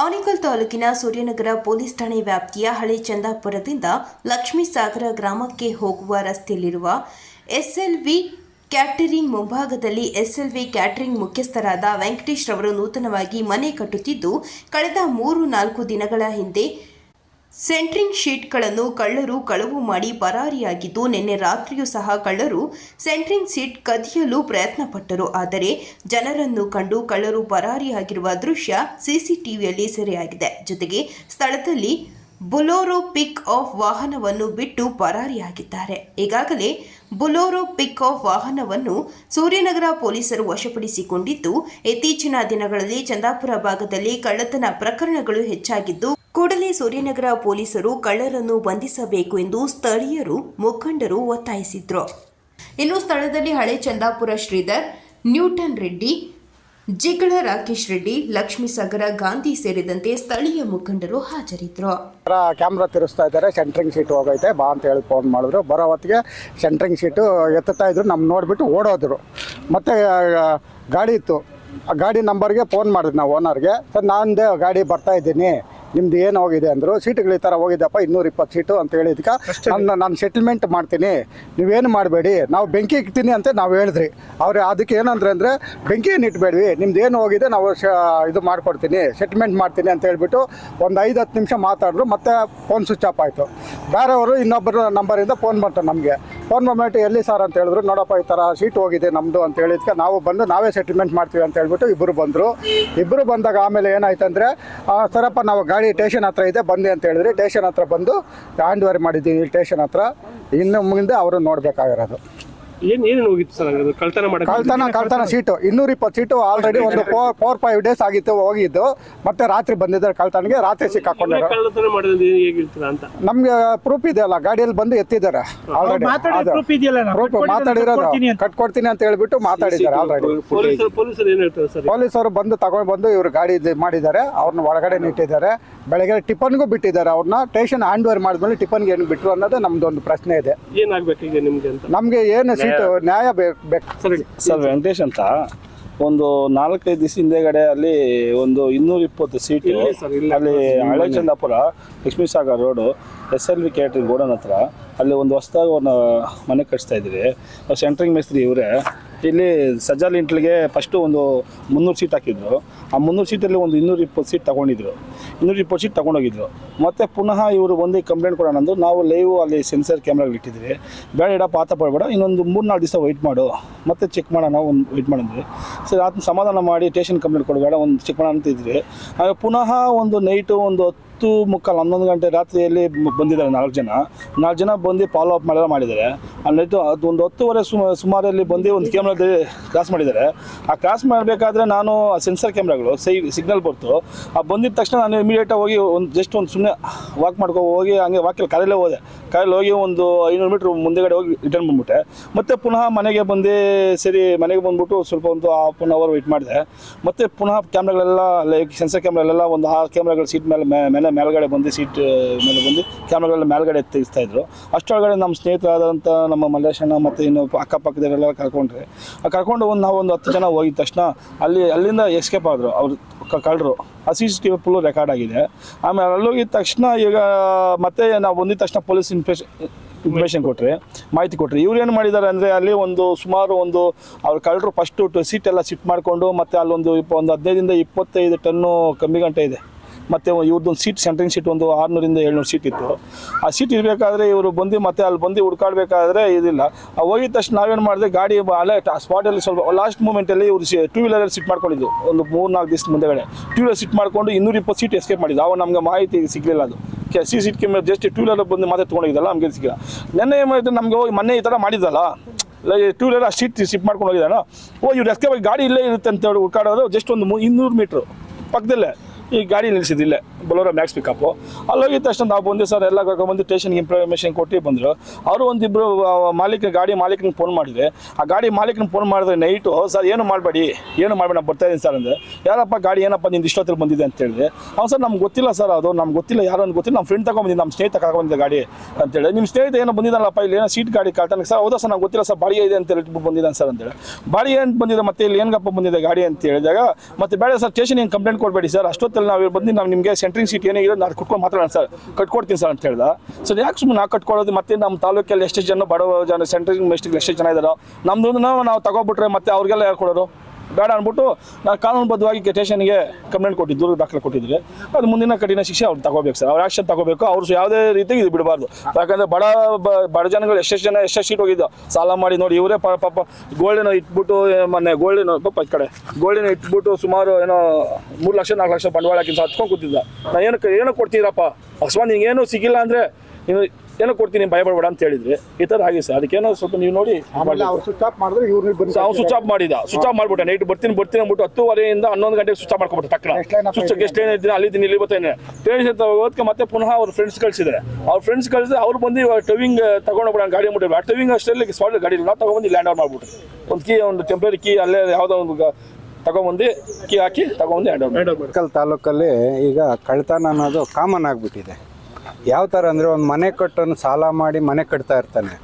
ಆನೇಕಲ್ ತಾಲೂಕಿನ ಸೂರ್ಯನಗರ ಪೊಲೀಸ್ ಠಾಣೆ ವ್ಯಾಪ್ತಿಯ ಹಳೆ ಚಂದಾಪುರದಿಂದ ಲಕ್ಷ್ಮೀ ಸಾಗರ ಗ್ರಾಮಕ್ಕೆ ಹೋಗುವ ರಸ್ತೆಯಲ್ಲಿರುವ ಎಸ್ಎಲ್ವಿ ಕ್ಯಾಟರಿಂಗ್ ಮುಂಭಾಗದಲ್ಲಿ ಎಸ್ಎಲ್ವಿ ಕ್ಯಾಟರಿಂಗ್ ಮುಖ್ಯಸ್ಥರಾದ ವೆಂಕಟೇಶ್ ರವರು ನೂತನವಾಗಿ ಮನೆ ಕಟ್ಟುತ್ತಿದ್ದು, ಕಳೆದ ಮೂರು ನಾಲ್ಕು ದಿನಗಳ ಹಿಂದೆ ಸೆಂಟ್ರಿಂಗ್ ಶೀಟ್ಗಳನ್ನು ಕಳ್ಳರು ಕಳವು ಮಾಡಿ ಪರಾರಿಯಾಗಿದ್ದು ನಿನ್ನೆ ರಾತ್ರಿಯೂ ಸಹ ಕಳ್ಳರು ಸೆಂಟ್ರಿಂಗ್ ಶೀಟ್ ಕದಿಯಲು ಪ್ರಯತ್ನಪಟ್ಟರು. ಆದರೆ ಜನರನ್ನು ಕಂಡು ಕಳ್ಳರು ಪರಾರಿಯಾಗಿರುವ ದೃಶ್ಯ ಸಿಸಿಟಿವಿಯಲ್ಲಿ ಸೆರೆಯಾಗಿದೆ. ಜೊತೆಗೆ ಸ್ಥಳದಲ್ಲಿ ಬುಲೋರೋ ಪಿಕ್ ಆಫ್ ವಾಹನವನ್ನು ಬಿಟ್ಟು ಪರಾರಿಯಾಗಿದ್ದಾರೆ. ಈಗಾಗಲೇ ಬುಲೋರೋ ಪಿಕ್ ಆಫ್ ವಾಹನವನ್ನು ಸೂರ್ಯನಗರ ಪೊಲೀಸರು ವಶಪಡಿಸಿಕೊಂಡಿದ್ದು, ಇತ್ತೀಚಿನ ದಿನಗಳಲ್ಲಿ ಚಂದಾಪುರ ಭಾಗದಲ್ಲಿ ಕಳ್ಳತನ ಪ್ರಕರಣಗಳು ಹೆಚ್ಚಾಗಿದ್ದು ಕೂಡಲೇ ಸೂರ್ಯನಗರ ಪೊಲೀಸರು ಕಳ್ಳರನ್ನು ಬಂಧಿಸಬೇಕು ಎಂದು ಸ್ಥಳೀಯರು ಮುಖಂಡರು ಒತ್ತಾಯಿಸಿದ್ರು. ಇನ್ನು ಸ್ಥಳದಲ್ಲಿ ಹಳೆ ಚಂದಾಪುರ ಶ್ರೀಧರ್, ನ್ಯೂಟನ್ ರೆಡ್ಡಿ, ಜಿಗಳ ರಾಕೇಶ್ ರೆಡ್ಡಿ ಲಕ್ಷ್ಮೀಸಾಗರ ಗಾಂಧಿ ಸೇರಿದಂತೆ ಸ್ಥಳೀಯ ಮುಖಂಡರು ಹಾಜರಿದ್ದರು ಕ್ಯಾಮ್ರಾ ತಿರುಸ್ತಾ ಇದ್ದಾರೆ, ಸೆಂಟ್ರಿಂಗ್ ಸೀಟ್ ಹೋಗೈತೆ, ಬಾ ಅಂತ ಹೇಳಿ ಫೋನ್ ಮಾಡಿದ್ರು. ಬರೋ ಹೊತ್ತಿಗೆ ಸೆಂಟ್ರಿಂಗ್ ಸೀಟು ಎತ್ತುತ್ತಾ ಇದ್ರು, ನಮ್ಮ ನೋಡಿಬಿಟ್ಟು ಓಡೋದ್ರು. ಮತ್ತು ಗಾಡಿ ಇತ್ತು. ಆ ಗಾಡಿ ನಂಬರ್ಗೆ ಫೋನ್ ಮಾಡಿದ್ವಿ ನಾವು ಓನರ್ಗೆ ಸರ್ ನಾನು ಗಾಡಿ ಬರ್ತಾ ಇದ್ದೀನಿ. ನಿಮ್ದು ಏನು ಹೋಗಿದೆ ಅಂದರು ಸೀಟುಗಳು ಈ ಥರ ಹೋಗಿದ್ದಪ್ಪ ಇನ್ನೂರ ಇಪ್ಪತ್ತು ಸೀಟು ಅಂತ ಹೇಳಿದ್ಕ ನನ್ನ ನಾನು ಸೆಟಲ್ಮೆಂಟ್ ಮಾಡ್ತೀನಿ. ನೀವೇನು ಮಾಡಬೇಡಿ. ನಾವು ಬೆಂಕಿ ಇಕ್ತೀನಿ ಅಂತ ನಾವು ಹೇಳಿದ್ರಿ. ಅವ್ರು ಅದಕ್ಕೆ ಏನಂದ್ರೆ ಅಂದರೆ ಬೆಂಕಿ ಏನು ಇಟ್ಬೇಡ್ವಿ. ನಿಮ್ದು ಏನು ಹೋಗಿದೆ ನಾವು ಶ ಇದು ಮಾಡಿಕೊಡ್ತೀನಿ. ಸೆಟಲ್ಮೆಂಟ್ ಮಾಡ್ತೀನಿ ಅಂತ ಹೇಳ್ಬಿಟ್ಟು ಒಂದು ಐದು ಹತ್ತು ನಿಮಿಷ ಮಾತಾಡಿದ್ರು ಮತ್ತೆ ಫೋನ್ ಸ್ವಿಚ್ ಆಫ್ ಆಯಿತು. ಬೇರೆಯವರು ಇನ್ನೊಬ್ಬರ ನಂಬರಿಂದ ಫೋನ್ ಮಾಡ್ತಾರೆ ನಮಗೆ. ಫೋನ್ ಮೊಮೆಂಟ್ ಎಲ್ಲಿ ಸರ್ ಅಂತ ಹೇಳಿದ್ರು, ನೋಡಪ್ಪ ಈ ಥರ ಸೀಟ್ ಹೋಗಿದೆ ನಮ್ಮದು ಅಂತ ಹೇಳಿದ್ಕೆ ನಾವು ಬಂದು ನಾವೇ ಸೆಟಲ್ಮೆಂಟ್ ಮಾಡ್ತೀವಿ ಅಂತ ಹೇಳ್ಬಿಟ್ಟು ಇಬ್ಬರು ಬಂದರು. ಇಬ್ಬರು ಬಂದಾಗ ಆಮೇಲೆ ಏನಾಯ್ತಂದರೆ ಸರಪ್ಪ ನಾವು ಗಾಡಿ ಟೇಷನ್ ಹತ್ರ ಇದೆ ಬಂದೆ ಅಂತ ಹೇಳಿದ್ರಿ. ಟೇಷನ್ ಹತ್ರ ಬಂದು ಹ್ಯಾಂಡ್ ಓವರ್ ಮಾಡಿದ್ದೀವಿ ಟೇಷನ್ ಹತ್ರ. ಇನ್ನು ಮುಂದೆ ಅವರು ನೋಡಬೇಕಾಗಿರೋದು. ಏನ್ ಏನೇನು ಹೋಗಿತ್ತು ಸರ್ ಕಳ್ತನ ಮಾಡಕ್ಕೆ ಕಳ್ತನ ಕಳ್ತನ ಸೀಟು. ಇನ್ನೂರ ಇಪ್ಪತ್ತು ಸೀಟು ಆಲ್ರೆಡಿ ಒಂದು ಫೋರ್ ಫೋರ್ ಫೈವ್ ಡೇಸ್ ಆಗಿತ್ತು ಹೋಗಿದ್ದು. ಮತ್ತೆ ರಾತ್ರಿ ಬಂದಿದ್ದಾರೆ ಕಳ್ತನಿಗೆ. ರಾತ್ರಿ ಸಿಕ್ಕಾಕೊಂಡಾರ. ಕಳ್ಳತನ ಮಾಡಿದ್ರೆ ಹೇಗೆ ಹೇಳ್ತೀರಾ ಅಂತ? ನಮ್ಗೆ ಪ್ರೂಫ್ ಇದೆ ಅಲ್ಲ ಗಾಡಿಯಲ್ಲಿ ಬಂದು ಎತ್ತಿದ್ದಾರೆ ಆಲ್ರೆಡಿ ಮಾತಾಡಿದ proof ಇದೆಯಲ್ಲ ನಾವು ಪ್ರೂಫ್ ಕಟ್ಕೊಟ್ಟಿದ್ದೀನಿ, ಮಾತಾಡಿರೋದು. ಕಟ್ಕೊಡ್ತೀನಿ ಅಂತ. ಕಟ್ಕೊಡ್ತೀನಿ ಅಂತ ಹೇಳ್ಬಿಟ್ಟು ಮಾತಾಡಿದ್ದಾರೆ ಆಲ್ರೆಡಿ ಪೊಲೀಸರು ಪೊಲೀಸರು ಏನ್ ಹೇಳ್ತಾರೆ ಸರ್ ಪೊಲೀಸರು ಬಂದು ತಗೊಂಡು ಬಂದು ಇವ್ರು ಗಾಡಿ ಇದು ಮಾಡಿದ್ದಾರೆ. ಅವ್ರನ್ನ ಒಳಗಡೆ ನಿಟ್ಟಿದ್ದಾರೆ. ಬೆಳಗ್ಗೆ ಟಿಫನ್ಗೂ ಬಿಟ್ಟಿದ್ದಾರೆ ಅವ್ರನ್ನ. ಸ್ಟೇಷನ್ ಹ್ಯಾಂಡ್ ಓವರ್ ಮಾಡಿದ್ಮೇಲೆ ಟಿಫನ್ಗೆ ಏನು ಬಿಟ್ಟರು ಅನ್ನೋದು ನಮ್ದು ಒಂದು ಪ್ರಶ್ನೆ ಇದೆ. ಏನಾಗ್ಬೇಕು ಈಗ ನಿಮ್ಗೆ ಅಂತ? ನಮಗೆ ಏನು ಸೀಟು ನ್ಯಾಯ ಬೇಕು. ಸರ್ ವೆಂಕಟೇಶ್ ಅಂತ. ಒಂದು ನಾಲ್ಕೈದು ದಿವಸ ಹಿಂದೆಗಡೆ ಅಲ್ಲಿ ಒಂದು ಇನ್ನೂರ ಇಪ್ಪತ್ತು ಸೀಟು. ಅಲ್ಲಿ ಹಳೆ Chandapura Lakshmi Sagar road S L V catering godown ಹತ್ರ. ಅಲ್ಲಿ ಒಂದು ಹೊಸದಾಗಿ ಒಂದು ಮನೆ ಕಟ್ಸ್ತಾ ಇದ್ದೀವಿ. ಸೆಂಟ್ರಿಂಗ್ ಮೇಸ್ತ್ರಿ ಇವರೇ. ಇಲ್ಲಿ ಸಜ್ಜಾಲ್ ಇಂಟ್ಲಿಗೆ ಫಸ್ಟು ಒಂದು ಮುನ್ನೂರು ಸೀಟ್ ಹಾಕಿದ್ರು. ಆ ಮುನ್ನೂರು ಸೀಟಲ್ಲಿ ಒಂದು ಇನ್ನೂರು ಇಪ್ಪತ್ತು ಸೀಟ್ ತಗೊಂಡಿದ್ರು. ಇನ್ನೂರು ಇಪ್ಪತ್ತು ಸೀಟ್ ತಗೊಂಡೋಗಿದ್ರು. ಮತ್ತೆ ಪುನಃ ಇವರು ಬಂದು ಕಂಪ್ಲೇಂಟ್ ಕೊಡೋಣ ಅಂದರು. ನಾವು ಲೈವ್ ಅಲ್ಲಿ ಸೆನ್ಸರ್ ಕ್ಯಾಮ್ರಾಗಳು ಇಟ್ಟಿದ್ವಿ ಬೇಡ ಇಡಪ್ಪ ಆತ ಪಡಬೇಡ. ಇನ್ನೊಂದು ಮೂರು ನಾಲ್ಕು ದಿವಸ ವೈಟ್ ಮಾಡು. ಮತ್ತೆ ಚೆಕ್ ಮಾಡೋಣ ಒಂದು ವೆಯ್ಟ್ ಮಾಡಿದ್ವಿ ಸರಿ, ಅದನ್ನ ಸಮಾಧಾನ ಮಾಡಿ ಟೇಷನ್ ಕಂಪ್ಲೇಂಟ್ ಕೊಡಬೇಡ ಒಂದು ಚೆಕ್ ಮಾಡೋಣ ಅಂತ ಇದ್ವಿ. ಆಗ ಪುನಃ ಒಂದು ನೈಟು ಒಂದು ಹತ್ತು ಮುಕ್ಕಾಲು, ಹನ್ನೊಂದು ಗಂಟೆ ರಾತ್ರಿಯಲ್ಲಿ ಬಂದಿದ್ದಾರೆ ನಾಲ್ಕು ಜನ. ನಾಲ್ಕು ಜನ ಬಂದು ಫಾಲೋ ಅಪ್ ಮಾಡೆಲ್ಲ ಮಾಡಿದ್ದಾರೆ. ಆ ನೈಟು ಅದು ಒಂದು ಹತ್ತುವರೆ ಸುಮ ಸುಮಾರಲ್ಲಿ ಬಂದು ಒಂದು ಕ್ಯಾಮ್ರಾದಲ್ಲಿ ಕ್ರಾಸ್ ಮಾಡಿದ್ದಾರೆ. ಆ ಕ್ರಾಸ್ ಮಾಡಬೇಕಾದ್ರೆ ನಾನು ಸೆನ್ಸರ್ ಕ್ಯಾಮ್ರಾಗಳು ಸೈ ಸಿಗ್ನಲ್ ಬರ್ತು ಆ ಬಂದಿದ ತಕ್ಷಣ ನಾನು ಇಮಿಡಿಯೇಟಾಗಿ ಹೋಗಿ ಒಂದು ಜಸ್ಟ್ ಒಂದು ಸುಮ್ಮನೆ ವಾಕ್ ಮಾಡ್ಕೊ ಹೋಗಿ ಹಂಗೆ ವಾಕಲ್ಲಿ ಕಾರಲ್ಲೇ ಹೋದೆ. ಕಾರಲ್ಲಿ ಹೋಗಿ ಒಂದು ಐನೂರು ಮೀಟ್ರ್ ಮುಂದೆಗಡೆ ಹೋಗಿ ರಿಟರ್ನ್ ಬಂದ್ಬಿಟ್ಟೆ. ಮತ್ತೆ ಪುನಃ ಮನೆಗೆ ಬಂದು ಸರಿ ಮನೆಗೆ ಬಂದ್ಬಿಟ್ಟು ಸ್ವಲ್ಪ ಒಂದು ಹಾಫ್ ಆನ್ ಅವರ್ ವೆಯ್ಟ್ ಮಾಡಿದೆ. ಮತ್ತೆ ಪುನಃ ಕ್ಯಾಮ್ರಾಗಳೆಲ್ಲ ಲೈಕ್ ಸೆನ್ಸರ್ ಕ್ಯಾಮ್ರಾಗಳೆಲ್ಲ ಒಂದು ಆ ಕ್ಯಾಮ್ರಾಗಳು ಸೀಟ್ ಮೇಲೆ ಮೇಲೆ ಮೇಲ್ಗಡೆ ಬಂದು ಸೀಟ್ ಮೇಲೆ ಬಂದು ಕ್ಯಾಮ್ರಾಗಳೆಲ್ಲ ಮೇಲ್ಗಡೆ ತೆಗಿಸ್ತಾ ಇದ್ರು. ಅಷ್ಟೊಳಗಡೆ ನಮ್ಮ ಸ್ನೇಹಿತರಾದಂಥ ನಮ್ಮ ಮಲ್ಲೇಶಣ್ಣ ಮತ್ತು ಇನ್ನು ಅಕ್ಕಪಕ್ಕದವರೆಲ್ಲ ಕರ್ಕೊಂಡ್ರೆ. ಆ ಕರ್ಕೊಂಡು ಒಂದು ನಾವು ಒಂದು ಹತ್ತು ಜನ ಹೋಗಿದ ತಕ್ಷಣ ಅಲ್ಲಿ, ಅಲ್ಲಿಂದ ಎಸ್ಕೇಪ್ ಆದರು ಅವ್ರು ಕಳ್ಳರು. ಆ C C T V full record ಆಗಿದೆ. ಆಮೇಲೆ ಅಲ್ಲೋಗಿದ ತಕ್ಷಣ ಈಗ ಮತ್ತೆ ನಾವು ಬಂದಿದ ತಕ್ಷಣ ಪೊಲೀಸ್ ಇನ್ಫೆಕ್ಷನ್ ಇನ್ಫಾರ್ಮೇಷನ್ ಕೊಟ್ಟರೆ ಮಾಹಿತಿ ಕೊಟ್ಟರೆ ಇವ್ರು ಏನು ಮಾಡಿದ್ದಾರೆ ಅಂದರೆ ಅಲ್ಲಿ ಒಂದು ಸುಮಾರು ಒಂದು ಅವ್ರು ಕಳ್ಳರು ಫಸ್ಟು ಸೀಟ್ ಎಲ್ಲ ಸಿಟ್ ಮಾಡಿಕೊಂಡು ಮತ್ತು ಅಲ್ಲೊಂದು ಇಪ್ಪ ಒಂದು ಹದಿನೈದರಿಂದ ಇಪ್ಪತ್ತೈದು ಟನ್ನು ಕಮ್ಮಿ ಗಂಟೆ ಇದೆ. ಮತ್ತು ಇವ್ರದ್ದೊಂದು ಸೀಟ್ ಸೆಂಟ್ರಿಂಗ್ ಸೀಟ್ ಒಂದು ಆರುನೂರಿಂದ ಏಳ್ನೂರು ಸೀಟ್ ಇತ್ತು. ಆ ಸೀಟ್ ಇರಬೇಕಾದ್ರೆ ಇವರು ಬಂದು ಮತ್ತೆ ಅಲ್ಲಿ ಬಂದು ಹುಡ್ಕಾಡ್ಬೇಕಾದ್ರೆ ಇದಿಲ್ಲ. ಹೋಗಿದ ತಕ್ಷಣ ನಾವೇನು ಮಾಡಿದೆ, ಗಾಡಿ ಅಲ್ಲೇ ಸ್ಪಾಟಲ್ಲಿ ಸ್ವಲ್ಪ ಲಾಸ್ಟ್ ಮೂಮೆಂಟಲ್ಲಿ ಇವರು ಟೂ ವೀಲರಲ್ಲಿ ಸಿಟ್ ಮಾಡ್ಕೊಂಡಿದ್ದು. ಒಂದು ಮೂರು ನಾಲ್ಕು ದಿವಸ ಮುಂದೆಗಡೆ. ಟೂ ವೀಲರ್ ಸಿಟ್ ಮಾಡ್ಕೊಂಡು ಇನ್ನೂರ ಇಪ್ಪತ್ತು ಸೀಟ್ ಎಸ್ಕೇಪ್ ಮಾಡಿದ್ದು. ಅವಾಗ ನಮಗೆ ಮಾಹಿತಿ ಸಿಗಲಿಲ್ಲ ಅದು. ಕೆ ಸಿ ಸೀಟ್ ಕೆಮ್ಮೆ ಜಸ್ಟ್ ಟೂ ವೀಲರ್ ಬಂದು ಮಾತ್ರ ತೊಗೊಂಡಿದ್ದಲ್ಲ ನಮಗೆ ಸಿಕ್ಕಿಲ್ಲ ನೆನ್ನೆ ಏನು ಮಾಡಿದ್ರೆ, ನಮಗೆ ಹೋಗಿ ಮೊನ್ನೆ ಈ ಥರ ಮಾಡಿದ್ದಲ್ಲ. ಟೂ ವೀಲರ್ ಆ ಸೀಟ್ ಸಿಟ್ ಮಾಡ್ಕೊಂಡು ಹೋಗಿದ್ದಾನ. ಓ, ಇವ್ರು ಎಸ್ಕೇಪ್ ಗಾಡಿ ಇಲ್ಲೇ ಇರುತ್ತೆ ಅಂತ ಹೇಳಿ ಹುಡ್ಕಾಡೋದು ಜಸ್ಟ್ ಒಂದು ಮೂ- ಇನ್ನೂರು ಮೀಟ್ರು ಪಕ್ಕದಲ್ಲೇ. ಈ ಗಾಡಿ ನಿಲ್ಲಿಸಿದಿಲ್ಲೇ ಬಲೋರ ಮ್ಯಾಕ್ಸ್ ಪಿಕಪ್ಪು ಅಲ್ಲೋಗಿದ ತಕ್ಷಣ ನಾವು ಬಂದು, ಸರ್, ಎಲ್ಲ ಕರ್ಕೊಂಡ್ಬಂದು ಸ್ಟೇಷನ್ಗೆ ಇನ್ಫಾರ್ಮೇಷನ್ ಕೊಟ್ಟು ಬಂದರು. ಅವರು ಒಂದಿಬ್ಬರು ಮಾಲೀಕ ಗಾಡಿ ಮಾಲೀಕನಿಗೆ ಫೋನ್ ಮಾಡಿದೆ ಆ ಗಾಡಿ ಮಾಲೀಕನಿಗೆ ಫೋನ್ ಮಾಡಿದ್ರೆ ನೈಟು ಸರ್, ಏನು ಮಾಡಬೇಡಿ, ಏನು ಮಾಡಬೇಡ, ನಾನು ಬರ್ತಾ ಇದ್ದೀನಿ, ಸರ್ ಅಂದರೆ ಯಾರಪ್ಪ, ಗಾಡಿ ಏನಪ್ಪ, ನಿಂದು ಇಷ್ಟೊತ್ತಲ್ಲಿ ಬಂದಿದೆ? ಅಂತ ಹೇಳಿದೆ. ಅವ್ನು, ಸರ್, ನಮ್ಗೆ ಗೊತ್ತಿಲ್ಲ, ಸರ್, ಅದು, ನಮ್ಗೆ ಗೊತ್ತಿಲ್ಲ, ಯಾರು ಅಂತ ಗೊತ್ತಿಲ್ಲ ನಮ್ಮ ಫ್ರೆಂಡ್ ತಗೊಂಬಂದಿದ್ದು ನಮ್ಮ ಸ್ನೇಹಿತ ಕರ್ಕೊಂಡಿದ್ದೆ ಗಾಡಿ ಅಂತೇಳಿ ನಿಮ್ಮ ಸ್ನೇಹಿತ ಏನೋ ಬಂದಿದ್ದಾನಲ್ಲಪ್ಪ, ಇಲ್ಲಿ ಏನೋ ಸೀಟ್ ಗಾಡಿ ಕಾಲ್ತಾನೆ ಸರ್, ಹೌದಾ, ಸರ್, ನಂಗೆ ಗೊತ್ತಿಲ್ಲ, ಸರ್ ಬಾಡಿ ಇದೆ ಅಂತ ಹೇಳ್ಬಿಟ್ಟು ಬಂದಿದ್ದಾನೆ, ಸರ್ ಅಂತೇಳಿ ಬಾಡಿ ಏನು ಬಂದಿದೆ ಮತ್ತೆ, ಇಲ್ಲಿ ಏನಗಪ್ಪ ಬಂದಿದೆ ಗಾಡಿ? ಅಂತ ಹೇಳಿದಾಗ, ಮತ್ತೆ ಬೇಡ, ಸರ್ ಸ್ಟೇಷನ್ ಏನು ಕಂಪ್ಲೇಂಟ್ ಕೊಡಬೇಡಿ, ಸರ್, ಅಷ್ಟೊತ್ತು ಹೊತ್ತಲ್ಲಿ ನಾವು ಬಂದು ನಾವು ನಿಮಗೆ ಸೆಂಟ್ರಿಂಗ್ ಸೀಟ್ ಏನೇ ನಾನು ಕುಟ್ಕೊಂಡು ಮಾತಾಡೋಣ ಸರ್. ಕಟ್ಕೊಡ್ತೀನಿ ಸರ್ ಅಂತ ಹೇಳ್ದ. ಸರ್, ಯಾಕೆ ಸುಮ್ಮನೆ ನಾವು ಕಟ್ಕೊಳ್ಳೋದು ಮತ್ತೆ ನಮ್ಮ ತಾಲೂಕಲ್ಲಿ ಎಷ್ಟು ಜನ ಬಡವ ಜನ ಸೆಂಟ್ರಿಂಗ್ ಮೆಸ್ಟಿಗೆ ಎಷ್ಟು ಜನ ಇದ್ದಾರೋ ನಮ್ದು ನಾವು ತಗೋಬಿಟ್ರೆ ಮತ್ತೆ ಅವ್ರಿಗೆಲ್ಲ ಯಾರು ಬೇಡ ಅಂದ್ಬಿಟ್ಟು ನಾನು ಕಾನೂನುಬದ್ಧವಾಗಿ ಸ್ಟೇಷನ್ಗೆ ಕಂಪ್ಲೇಂಟ್ ಕೊಟ್ಟಿದ್ದು, ದೂರ ದಾಖಲೆ ಕೊಟ್ಟಿದ್ರೆ ಅದು ಮುಂದಿನ ಕಠಿಣ ಶಿಕ್ಷೆ ಅವ್ರು ತಗೋಬೇಕು ಸರ್. ಅವ್ರು ಆಕ್ಷನ್ ತಗೋಬೇಕು. ಅವ್ರು ಯಾವುದೇ ರೀತಿ ಇದು ಬಿಡಬಾರ್ದು. ಯಾಕಂದ್ರೆ ಬಡ ಬಡ ಜನಗಳು ಎಷ್ಟೆಷ್ಟು ಜನ ಎಷ್ಟೆಷ್ಟು ಸೀಟ್ ಹೋಗಿದ್ದು, ಸಾಲ ಮಾಡಿ ನೋಡಿ, ಇವರೇ ಪಾಪ ಗೋಲ್ಡೇನೋ ಇಟ್ಬಿಟ್ಟು ಮೊನ್ನೆ ಗೋಲ್ಡಿನ ಪಾಪ ಈ ಕಡೆ ಗೋಲ್ಡಿನ ಇಟ್ಬಿಟ್ಟು ಸುಮಾರು ಏನೋ ಮೂರು ಲಕ್ಷ, ನಾಲ್ಕು ಲಕ್ಷ ಬಂಡವಾಳ ಹಾಕಿ ಹತ್ಕೊಂಡು ಕೂತಿದ್ದ. ನಾನು ಏನಕ್ಕೆ ಏನೋ ಕೊಡ್ತೀರಪ್ಪ? ಅಕಸ್ಮಾತ್ ನಿಂಗೆ ಏನೂ ಸಿಗಿಲ್ಲ ಅಂದರೆ ನೀವು ಏನೋ ಕೊಡ್ತೀನಿ ಭಯ ಪಡಬೇಡ ಅಂತ ಹೇಳಿದ್ರೆ ಈ ಥರ ಆಗಿದೆ ಸರ್. ಅದಕ್ಕೇನೋ ಸ್ವಲ್ಪ ನೀವು ನೋಡಿ ಆಮೇಲೆ ಅವ್ರು ಸ್ವಿಚ್ ಆಫ್ ಮಾಡಿದ್ರೆ ಇವ್ರಿಗೆ ಬಂದು ಅವ್ನು ಸ್ವಿಚ್ ಆಫ್ ಮಾಡಿದ. ಸ್ವಿಚ್ ಆಫ್ ಮಾಡ್ಬಿಟ್ಟೆ. ನೈಟ್ ಬರ್ತೀನಿ ಬರ್ತೀನಿ ಅಂದ್ಬಿಟ್ಟು ಹತ್ತುವರೆಯಿಂದ ಹನ್ನೊಂದು ಗಂಟೆಗೆ ಸ್ವಿಚ್ ಆಫ್ ಮಾಡ್ಕೊಬಿಟ್ಟೆ ತಕ್ಕ ಸ್ವಿಚ್ ಗೆಸ್ಟ್ ಏನಿದ್ದೀನಿ ಅಲ್ಲಿದ್ದೀನಿ ಇಲ್ಲಿ ಬರ್ತೇನೆ. ಟೇಷನ್ ಹೋದಕ್ಕೆ ಮತ್ತೆ ಪುನಃ ಅವ್ರ ಫ್ರೆಂಡ್ಸ್ ಕಳಿಸಿದ್ರೆ ಅವ್ರ ಫ್ರೆಂಡ್ಸ್ ಕಳಿಸಿದ್ರೆ ಅವ್ರು ಬಂದು ಟವಿಂಗ್ ತಗೊಂಡೋಗ್ಬಿಡ ಗಾಡಿ ಮುಟ್ಟಿ ಆ ಟವಿಂಗ್ ಅಷ್ಟರಲ್ಲಿ ಸ್ಪಾಟ್ ಗಾಡಿ ಇಲ್ಲ. ತಗೊಂಡ್ಬಂದು ಲ್ಯಾಂಡ್ ಔಟ್ ಮಾಡ್ಬಿಟ್ರು. ಒಂದು ಕೀ ಒಂದು ಟೆಂಪ್ರರಿ ಕೀ ಅಲ್ಲೇ ಯಾವುದೋ ಒಂದು ತಗೊಂಡ್ಬಂದು ತಗೊಂಬಂದು ಕೀ ಹಾಕಿ ತಗೊಂಬಂದು ಲ್ಯಾಂಡ್ ಔಟ್ ಮಾಡಿ ತಾಲೂಕಲ್ಲಿ ಈಗ ಕಳ್ತನ ಅನ್ನೋದು ಕಾಮನ್ ಆಗಿಬಿಟ್ಟಿದೆ. ಯಾವ ಥರ ಅಂದರೆ ಒಂದು ಮನೆ ಕಟ್ಟೋನು ಸಾಲ ಮಾಡಿ ಮನೆ ಕಟ್ತಾ ಇರ್ತಾನೆ.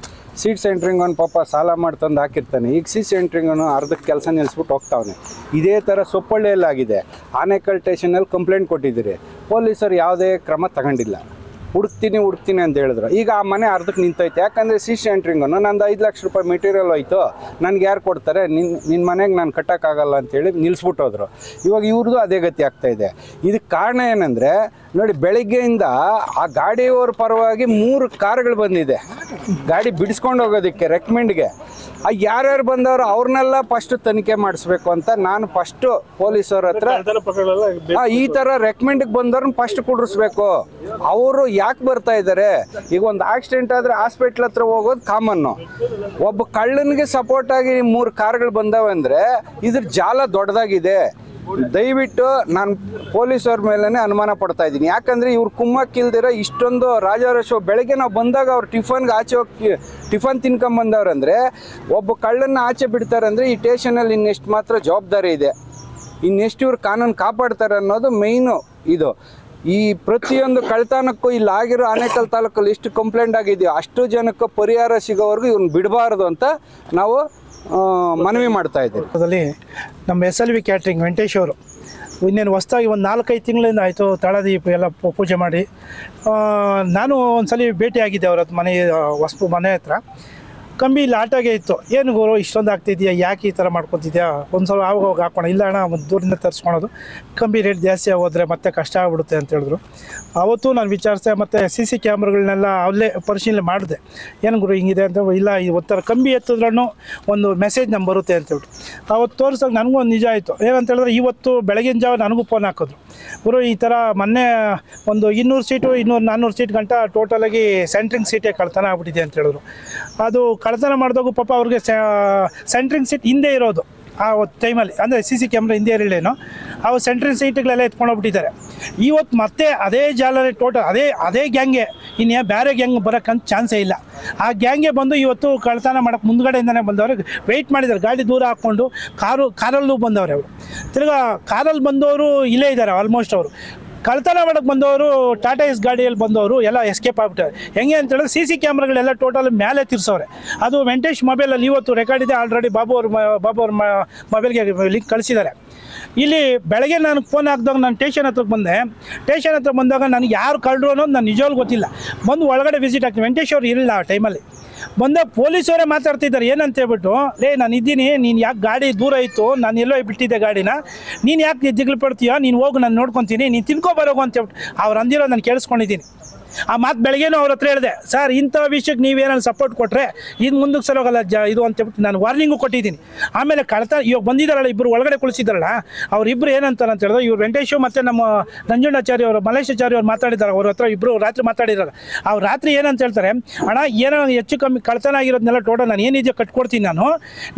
ಸೀಟ್ ಸೆಂಟ್ರಿಂಗ್ ಒಂದು ಪಾಪ ಸಾಲ ಮಾಡಿ ತಂದು ಹಾಕಿರ್ತಾನೆ. ಈಗ ಸೀಟ್ ಅನ್ನು ಅರ್ಧಕ್ಕೆ ಕೆಲಸ ನಿಲ್ಲಿಸ್ಬಿಟ್ಟು ಹೋಗ್ತಾವನೆ. ಇದೇ ಥರ ಸೊಪ್ಪಳ್ಳಿಯಲ್ಲಾಗಿದೆ. ಆನೇಕಲ್ ಸ್ಟೇಷನಲ್ಲಿ ಕಂಪ್ಲೇಂಟ್ ಕೊಟ್ಟಿದ್ದೀರಿ. ಪೊಲೀಸರು ಯಾವುದೇ ಕ್ರಮ ತಗೊಂಡಿಲ್ಲ. ಹುಡುಕ್ತೀನಿ ಹುಡುಕ್ತೀನಿ ಅಂತ ಹೇಳಿದ್ರು. ಈಗ ಆ ಮನೆ ಅರ್ಧಕ್ಕೆ ನಿಂತೈತೆ. ಯಾಕಂದರೆ ಸಿ ಸೆಂಟ್ರಿಂಗು ನಂದು ಐದು ಲಕ್ಷ ರೂಪಾಯಿ ಮೆಟೀರಿಯಲ್ ಹೋಯ್ತು. ನನಗೆ ಯಾರು ಕೊಡ್ತಾರೆ? ನಿನ್ನ ನಿನ್ನ ಮನೆಗೆ ನಾನು ಕಟ್ಟೋಕ್ಕಾಗಲ್ಲ ಅಂತೇಳಿ ನಿಲ್ಲಿಸ್ಬಿಟ್ಟೋದ್ರು ಇವಾಗ ಇವ್ರದ್ದು ಅದೇ ಗತಿ ಆಗ್ತಾ ಇದೆ. ಇದಕ್ಕೆ ಕಾರಣ ಏನಂದರೆ, ನೋಡಿ ಬೆಳಗ್ಗೆಯಿಂದ ಆ ಗಾಡಿಯವ್ರ ಪರವಾಗಿ ಮೂರು ಕಾರ್ಗಳು ಬಂದಿದೆ. ಗಾಡಿ ಬಿಡಿಸ್ಕೊಂಡು ಹೋಗೋದಕ್ಕೆ ರೆಕಮೆಂಡ್ಗೆ ಆ ಯಾರ್ಯಾರು ಬಂದವರು ಅವ್ರನ್ನೆಲ್ಲ ಫಸ್ಟ್ ತನಿಖೆ ಮಾಡಿಸ್ಬೇಕು ಅಂತ ನಾನು ಫಸ್ಟ್ ಪೊಲೀಸವ್ರ ಹತ್ರ ಆ, ಈ ತರ ರೆಕಮೆಂಡ್ ಬಂದವ್ರನ್ನ ಫಸ್ಟ್ ಕುಡಿಸ್ಬೇಕು ಅವರು ಯಾಕೆ ಬರ್ತಾ ಇದ್ದಾರೆ ಈಗ ಒಂದು ಆಕ್ಸಿಡೆಂಟ್ ಆದ್ರೆ ಹಾಸ್ಪಿಟ್ಲ್ ಹತ್ರ ಹೋಗೋದು ಕಾಮನ್ನು ಒಬ್ಬ ಕಳ್ಳನಿಗೆ ಸಪೋರ್ಟ್ ಆಗಿ ಮೂರು ಕಾರ್ಗಳು ಬಂದವೆ ಅಂದ್ರೆ ಇದ್ರ ಜಾಲ ದೊಡ್ಡದಾಗಿದೆ. ದಯವಿಟ್ಟು ನಾನು ಪೊಲೀಸವ್ರ ಮೇಲೇ ಅನುಮಾನ ಪಡ್ತಾ ಇದ್ದೀನಿ. ಯಾಕಂದ್ರೆ ಇವ್ರು ಕುಮ್ಮಕ್ಕಿಲ್ದಿರೋ ಇಷ್ಟೊಂದು ರಾಜಾರೋಷ ಬೆಳಗ್ಗೆ ನಾವು ಬಂದಾಗ ಅವ್ರು ಟಿಫನ್ಗೆ ಆಚೆ ಹೋಗಿ ಟಿಫನ್ ತಿನ್ಕೊಂಬಂದವ್ರಂದರೆ ಒಬ್ಬ ಕಳ್ಳನ್ನ ಆಚೆ ಬಿಡ್ತಾರೆ ಅಂದ್ರೆ ಈ ಟೇಷನಲ್ಲಿ ಇನ್ನೆಷ್ಟು ಮಾತ್ರ ಜವಾಬ್ದಾರಿ ಇದೆ. ಇನ್ನೆಷ್ಟು ಇವ್ರು ಕಾನೂನು ಕಾಪಾಡ್ತಾರೆ ಅನ್ನೋದು ಮೇಯ್ನು ಇದು. ಈ ಪ್ರತಿಯೊಂದು ಕಳ್ತನಕ್ಕೂ ಇಲ್ಲಿ ಆಗಿರೋ ಆನೇಕಲ್ ತಾಲೂಕಲ್ಲಿ ಎಷ್ಟು ಕಂಪ್ಲೇಂಟ್ ಆಗಿದೆಯೋ ಅಷ್ಟು ಜನಕ್ಕೆ ಪರಿಹಾರ ಸಿಗೋವರೆಗೂ ಇವ್ನ ಬಿಡಬಾರ್ದು ಅಂತ ನಾವು ಮನವಿ ಮಾಡ್ತಾ ಇದ್ದೀವಿ. ನಮ್ಮ S L V catering Venkatesh ಅವರು, ಇನ್ನೇನು ಹೊಸ್ದಾಗಿ ಒಂದು ನಾಲ್ಕೈದು ತಿಂಗಳಿಂದ ಆಯಿತು ತಳದೀಪ ಎಲ್ಲ ಪೂಜೆ ಮಾಡಿ. ನಾನು ಒಂದ್ಸಲಿ ಭೇಟಿ ಆಗಿದ್ದೆ ಅವ್ರ ಮನೆ ಹೊಸ್ಪು ಮನೆ ಹತ್ರ. ಕಂಬಿ ಇಲ್ಲಿ ಇತ್ತು. ಏನು ಗುರು, ಇಷ್ಟೊಂದು ಆಗ್ತಿದ್ಯಾ? ಯಾಕೆ ಈ ಥರ ಮಾಡ್ಕೊತಿದ್ಯಾ? ಒಂದು ಸ್ವಲ್ಪ ಆವಾಗ ಹೋಗಿ ಹಾಕೋಣ. ಇಲ್ಲ ಅಣ್ಣ, ಒಂದು ದೂರಿಂದ ತರಿಸ್ಕೊಳೋದು. ಕಂಬಿ ರೇಟ್ ಜಾಸ್ತಿ ಆಗೋದ್ರೆ ಮತ್ತೆ ಕಷ್ಟ ಆಗ್ಬಿಡುತ್ತೆ ಅಂತ ಹೇಳಿದ್ರು. ಅವತ್ತು ನಾನು ವಿಚಾರಿಸಿದೆ, ಮತ್ತು ಸಿ ಸಿ ಕ್ಯಾಮ್ರಾಗಳನ್ನೆಲ್ಲ ಅಲ್ಲೇ ಪರಿಶೀಲನೆ ಮಾಡಿದೆ. ಏನು ಗುರು, ಹಿಂಗಿದೆ? ಅಂತ ಇಲ್ಲ, ಈ ಒತ್ತರ ಕಂಬಿ ಎತ್ತಿದ್ರೂ ಒಂದು ಮೆಸೇಜ್ ನಮ್ಮ ಬರುತ್ತೆ ಅಂತ ಹೇಳಿ ಅವತ್ತು ತೋರಿಸೋಕೆ ನನಗೂ ಒಂದು ನಿಜ ಆಯಿತು. ಏನಂತ ಹೇಳಿದ್ರೆ, ಇವತ್ತು ಬೆಳಗಿನ ಜಾವ ನನಗೂ ಫೋನ್ ಹಾಕಿದ್ರು. ಗುರು, ಈ ಥರ ಮೊನ್ನೆ ಒಂದು ಇನ್ನೂರು ಸೀಟು, ಇನ್ನೂರು ನಾನ್ನೂರು ಸೀಟ್ ಗಂಟ ಟೋಟಲಾಗಿ ಸೆಂಟ್ರಿಂಗ್ ಸೀಟೇ ಕಳ್ತನ ಆಗ್ಬಿಟ್ಟಿದೆ ಅಂತ ಹೇಳಿದ್ರು. ಅದು ಕಳ್ತನ ಮಾಡಿದಾಗ ಪಾಪ ಅವ್ರಿಗೆ ಸೆಂಟ್ರಿಂಗ್ ಸೀಟ್ ಹಿಂದೆ ಇರೋದು. ಆ ಟೈಮಲ್ಲಿ ಅಂದರೆ ಸಿ ಸಿ ಕ್ಯಾಮ್ರಾ ಹಿಂದೆ ಇರಲೇನು ಅವು ಸೆಂಟ್ರಿಂಗ್ ಸೀಟ್ಗಳೆಲ್ಲ ಎತ್ಕೊಂಡೋಗ್ಬಿಟ್ಟಿದ್ದಾರೆ ಇವತ್ತು ಮತ್ತೆ ಅದೇ ಜಾಲರಿ ಟೋಟಲ್ ಅದೇ ಅದೇ ಗ್ಯಾಂಗೆ ಇನ್ನು ಬೇರೆ ಗ್ಯಾಂಗ್ ಬರೋಕ್ಕಂತ ಚಾನ್ಸೇ ಇಲ್ಲ. ಆ ಗ್ಯಾಂಗೆ ಬಂದು ಇವತ್ತು ಕಳ್ತನ ಮಾಡೋಕ್ಕೆ ಮುಂದ್ಗಡೆಯಿಂದನೇ ಬಂದವರು ವೆಯ್ಟ್ ಮಾಡಿದ್ದಾರೆ. ಗಾಡಿ ದೂರ ಹಾಕ್ಕೊಂಡು ಕಾರು, ಕಾರಲ್ಲೂ ಬಂದವ್ರೆ ಅವರು. ತಿರ್ಗಾ ಕಾರಲ್ಲಿ ಬಂದವರು ಇಲ್ಲೇ ಇದ್ದಾರೆ ಆಲ್ಮೋಸ್ಟ್ ಅವರು. ಕಳ್ತನ ಮಾಡಕ್ಕೆ ಬಂದವರು ಟಾಟಾ ಎಸ್ ಗಾಡಿಯಲ್ಲಿ ಬಂದವರು ಎಲ್ಲ ಎಸ್ಕೇಪ್ ಆಗ್ಬಿಟ್ಟಾರೆ. ಹೆಂಗೆ ಅಂತ ಹೇಳಿದ್ರೆ ಸಿ ಸಿ ಕ್ಯಾಮ್ರಾಗಳೆಲ್ಲ ಟೋಟಲ್ ಮೇಲೆ ತಿರ್ಸವ್ರೆ. ಅದು ವೆಂಕಟೇಶ್ ಮೊಬೈಲಲ್ಲಿ ಇವತ್ತು ರೆಕಾರ್ಡ್ ಇದೆ ಆಲ್ರೆಡಿ ಬಾಬು ಅವ್ರ ಬಾಬು ಅವ್ರ ಮೊಬೈಲ್ಗೆ ಲಿಂಕ್ ಕಳಿಸಿದ್ದಾರೆ. ಇಲ್ಲಿ ಬೆಳಗ್ಗೆ ನಾನು ಫೋನ್ ಹಾಕಿದಾಗ ನಾನು ಟೇಷನ್ ಹತ್ರಕ್ಕೆ ಬಂದೆ. ಸ್ಟೇಷನ್ ಹತ್ರ ಬಂದಾಗ ನನಗೆ ಯಾರು ಕಳ್ಳರು ಅನ್ನೋದು ನಾನು ನಿಜವಾಗ್ಲೂ ಗೊತ್ತಿಲ್ಲ. ಬಂದು ಒಳಗಡೆ ವಿಸಿಟ್ ಆಗ್ತೀನಿ. ವೆಂಕಟೇಶ್ ಅವ್ರು ಇರಲಿಲ್ಲ ಆ ಟೈಮಲ್ಲಿ ಬಂದಾಗ ಪೊಲೀಸವರೇ ಮಾತಾಡ್ತಿದ್ದಾರೆ, ಏನಂತ ಹೇಳ್ಬಿಟ್ಟು, ಲೇ, ನಾನು ಇದ್ದೀನಿ, ನೀನು ಯಾಕೆ ಗಾಡಿ ದೂರ ಇತ್ತು, ನಾನು ಎಲ್ಲೋ ಬಿಟ್ಟಿದ್ದೆ ಗಾಡಿನ, ನೀನು ಯಾಕೆ ಜಿಗ್ಲು ಪಡ್ತೀಯೋ, ನೀನು ಹೋಗು, ನಾನು ನೋಡ್ಕೊತೀನಿ, ನೀನು ತಿನ್ಕೋ ಬರೋಗು, ಅಂತ ಹೇಳ್ಬಿಟ್ಟು, ಅವ್ರು ಅಂದಿರೋ ನಾನು ಕೇಳಿಸ್ಕೊಂಡಿದ್ದೀನಿ. ಆ ಮಾತು ಬೆಳಗ್ಗೆನೂ ಅವ್ರ ಹತ್ರ ಹೇಳಿದೆ, ಸರ್, ಇಂಥ ವಿಷಯಕ್ಕೆ ನೀವೇನಾದ್ರು ಸಪೋರ್ಟ್ ಕೊಟ್ಟರೆ ಇದು ಮುಂದಕ್ಕೆ ಸಲೋಗಲ್ಲ ಜ, ಇದು ಅಂತ ಹೇಳ್ಬಿಟ್ಟು ನಾನು ವಾರ್ನಿಂಗು ಕೊಟ್ಟಿದ್ದೀನಿ. ಆಮೇಲೆ ಕಳ್ತ, ಇವಾಗ ಬಂದಿದ್ದಾರಲ್ಲ ಇಬ್ಬರು ಒಳಗಡೆ ಕುಳಿಸಿದಾರಲ್ಲ ಅವರಿಬ್ಬರು ಏನಂತಾರೆ ಅಂತ ಹೇಳಿದ್ರೆ, ಇವ್ರು ವೆಂಕಟೇಶು ಮತ್ತು ನಮ್ಮ ನಂಜುಂಡಾಚಾರ್ಯ ಅವರು ಮಲೇಶಾಚಾರ್ಯ ಅವ್ರು ಮಾತಾಡಿದ್ದಾರೆ ಅವ್ರ ಹತ್ರ ಇಬ್ಬರು ರಾತ್ರಿ ಮಾತಾಡಿದ್ದಾರೆ ಅವ್ರು ರಾತ್ರಿ ಏನಂತ ಹೇಳ್ತಾರೆ, ಅಣ್ಣ, ಏನೋ ಹೆಚ್ಚು ಕಮ್ಮಿ ಕಳ್ತನ ಆಗಿರೋದನ್ನೆಲ್ಲ ಟೋಟಲ್ ನಾನು ಏನಿದೆಯೋ ಕಟ್ಕೊಡ್ತೀನಿ ನಾನು.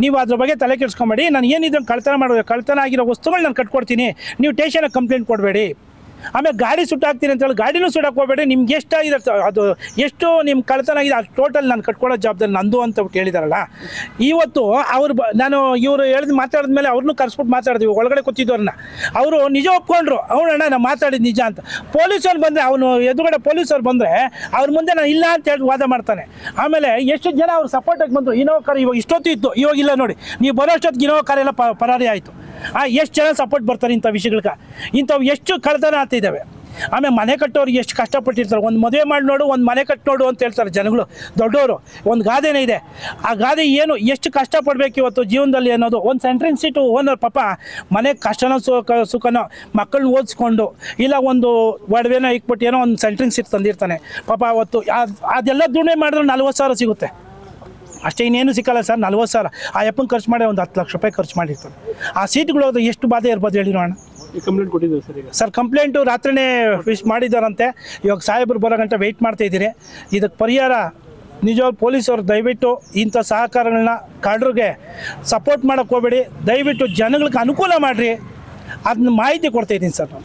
ನೀವು ಅದ್ರ ಬಗ್ಗೆ ತಲೆ ಕೆಡಿಸ್ಕೊಂಬೇಡಿ, ನಾನು ಏನಿದೆ ಕಳ್ತನ ಮಾಡೋದು ಕಳ್ತನ ಆಗಿರೋ ವಸ್ತುಗಳು ನಾನು ಕಟ್ಕೊಡ್ತೀನಿ. ನೀವು ಟೇಷನಿಗೆ ಕಂಪ್ಲೇಂಟ್ ಕೊಡಬೇಡಿ. ಆಮೇಲೆ ಗಾಡಿ ಸುಟ್ಟಾಕ್ತೀನಿ ಅಂತ ಹೇಳಿ ಗಾಡಿನೂ ಸುಡಕ್ಕೆ ಹೋಗ್ಬೇಡಿ ನಿಮ್ಗೆ ಎಷ್ಟಾಗಿದೆ ಅದು ಎಷ್ಟು ನಿಮ್ಮ ಕಳ್ತನ ಆಗಿದೆ. ಅದು ಟೋಟಲ್ ನಾನು ಕಟ್ಕೊಳ್ಳೋ ಜವಾಬ್ದಾರಿ ನಂದು ಅಂತ ಬಿಟ್ಟು ಹೇಳಿದಾರಲ್ಲ ಇವತ್ತು ಅವ್ರು ಬ ನಾನು ಇವರು ಹೇಳಿದ್ ಮಾತಾಡಿದ ಮೇಲೆ ಅವ್ರನ್ನೂ ಕರ್ಸ್ಬಿಟ್ಟು ಮಾತಾಡಿದ್ವಿ. ಒಳಗಡೆ ಕೂತಿದ್ದವ್ರನ್ನ ಅವರು ನಿಜ ಒಪ್ಕೊಂಡ್ರು. ಅವನಣ್ಣ ನಾನು ಮಾತಾಡಿದ ನಿಜ ಅಂತ. ಪೊಲೀಸವ್ರು ಬಂದರೆ, ಅವನು ಎದುರುಗಡೆ ಪೊಲೀಸವ್ರು ಬಂದರೆ, ಅವ್ರ ಮುಂದೆ ನಾನು ಇಲ್ಲ ಅಂತ ಹೇಳಿ ವಾದ ಮಾಡ್ತಾನೆ. ಆಮೇಲೆ ಎಷ್ಟು ಜನ ಅವ್ರು ಸಪೋರ್ಟಾಗಿ ಬಂದರು? ಇನೋವಾ ಕಾರ್ ಇವಾಗ ಇಷ್ಟೊತ್ತು ಇತ್ತು. ಇವಾಗ ಇಲ್ಲ ನೋಡಿ. ನೀವು ಬರೋ ಅಷ್ಟೊತ್ತಿಗೆ ಇನೋವಾ ಕಾರ್ ಎಲ್ಲ ಪರಾರಿ ಆಯಿತು. ಆ, ಎಷ್ಟು ಜನ ಸಪೋರ್ಟ್ ಬರ್ತಾರೆ ಇಂಥ ವಿಷಯಗಳಿಗೆ ಇಂಥವು ಎಷ್ಟು ಕಳ್ತನ ಆಗ್ತಿದ್ದಾವೆ ಆಮೇಲೆ ಮನೆ ಕಟ್ಟೋರು ಎಷ್ಟು ಕಷ್ಟಪಟ್ಟಿರ್ತಾರೆ? ಒಂದು ಮದುವೆ ಮಾಡಿ ನೋಡು, ಒಂದು ಮನೆ ಕಟ್ಟಿ ನೋಡು ಅಂತ ಹೇಳ್ತಾರೆ ಜನಗಳು. ದೊಡ್ಡವರು ಒಂದು ಗಾದೆನೇ ಇದೆ. ಆ ಗಾದೆ ಏನು, ಎಷ್ಟು ಕಷ್ಟಪಡಬೇಕು ಇವತ್ತು ಜೀವನದಲ್ಲಿ ಅನ್ನೋದು? ಒಂದು ಸೆಂಟ್ರಿಂಗ್ ಸೀಟು ಓನರ್ ಪಾಪ ಮನೆ ಕಷ್ಟನೋ, ಸುಖ, ಸುಖನೋ ಮಕ್ಕಳನ್ನ ಓದಿಸ್ಕೊಂಡು, ಇಲ್ಲ ಒಂದು ಒಡವೆನೋ ಇಕ್ಬಿಟ್ಟು ಏನೋ ಒಂದು ಸೆಂಟ್ರಿಂಗ್ ಸೀಟ್ ತಂದಿರ್ತಾನೆ. ಪಾಪ ಅವತ್ತು ಅದೆಲ್ಲ ದುಡಿಮೆ ಮಾಡಿದ್ರೆ ನಲ್ವತ್ತು ಸಾವಿರ ಸಿಗುತ್ತೆ. ಅಷ್ಟೇ ಇನ್ನೇನು ಸಿಕ್ಕಲ್ಲ ಸರ್ ನಲ್ವತ್ತು ಸಾವಿರ. ಆ ಅಪ್ಪನ ಖರ್ಚು ಮಾಡಿ ಒಂದು ಹತ್ತು ಲಕ್ಷ ರೂಪಾಯಿ ಖರ್ಚು ಮಾಡಿರ್ತಾನೆ ಆ ಸೀಟ್ಗಳು ಹೋದ್ರೆ ಎಷ್ಟು ಬಾಧೆ ಇರ್ಬೋದು ಹೇಳಿ ನೋಡೋಣ. ಕಂಪ್ಲೇಂಟ್ ಕೊಟ್ಟಿದ್ದೀವಿ ಸರ್ ಈಗ? ಸರ್ ಕಂಪ್ಲೇಂಟು ರಾತ್ರಿನೇ ವಿಶ್ ಮಾಡಿದ್ದಾರಂತೆ. ಇವಾಗ ಸಾಹೇಬರು ಬರೋ ಗಂಟೆ ವೆಯ್ಟ್ ಮಾಡ್ತಾ ಇದ್ದೀರಿ. ಇದಕ್ಕೆ ಪರಿಹಾರ ನಿಜವಾಗ್ ಪೊಲೀಸರು ದಯವಿಟ್ಟು ಇಂಥ ಸಹಕಾರಗಳನ್ನ ಕಾಡ್ರಿಗೆ ಸಪೋರ್ಟ್ ಮಾಡೋಕ್ಕೆ ಹೋಗಬೇಡಿ. ದಯವಿಟ್ಟು ಜನಗಳಿಗೆ ಅನುಕೂಲ ಮಾಡಿರಿ. ಅದನ್ನ ಮಾಹಿತಿ ಕೊಡ್ತಾ ಇದ್ದೀನಿ ಸರ್ ನಾನು.